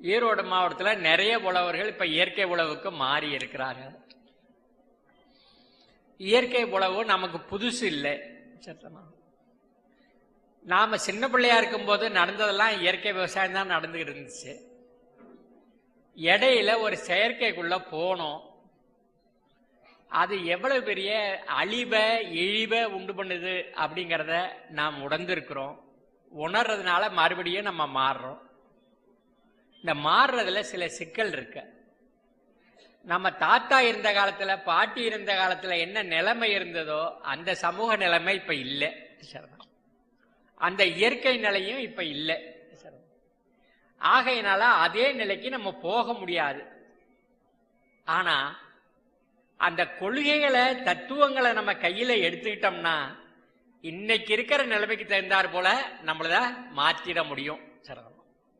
ஈரோடு மாவட்டத்தில் நிறைய உழவர்கள் இப்போ இயற்கை உழவுக்கு மாறி இருக்கிறார்கள். இயற்கை உழவு நமக்கு புதுசு இல்லை சத்தமா? நாம் சின்ன பிள்ளையா இருக்கும்போது நடந்ததெல்லாம் இயற்கை விவசாயம் தான் நடந்துகிட்டு இருந்துச்சு. இடையில ஒரு செயற்கைக்குள்ள போனோம். அது எவ்வளவு பெரிய அழிவை இழிவை உண்டு பண்ணுது அப்படிங்கிறத நாம் உணர்ந்திருக்கிறோம். உணர்றதுனால மறுபடியும் நம்ம மாறுறோம். இந்த மாறுறதுல சில சிக்கல் இருக்கு. நம்ம தாத்தா இருந்த காலத்துல பாட்டி இருந்த காலத்துல என்ன நிலைமை இருந்ததோ அந்த சமூக நிலைமை இப்ப இல்லை. அந்த இயற்கை நிலையும் இப்ப இல்லை. ஆகையினால அதே நிலைக்கு நம்ம போக முடியாது. ஆனா அந்த கொள்கைகளை தத்துவங்களை நம்ம கையில எடுத்துக்கிட்டோம்னா இன்னைக்கு இருக்கிற நிலைமைக்கு தகுந்தாற் போல நம்மளத மாற்றிட முடியும். சரதம்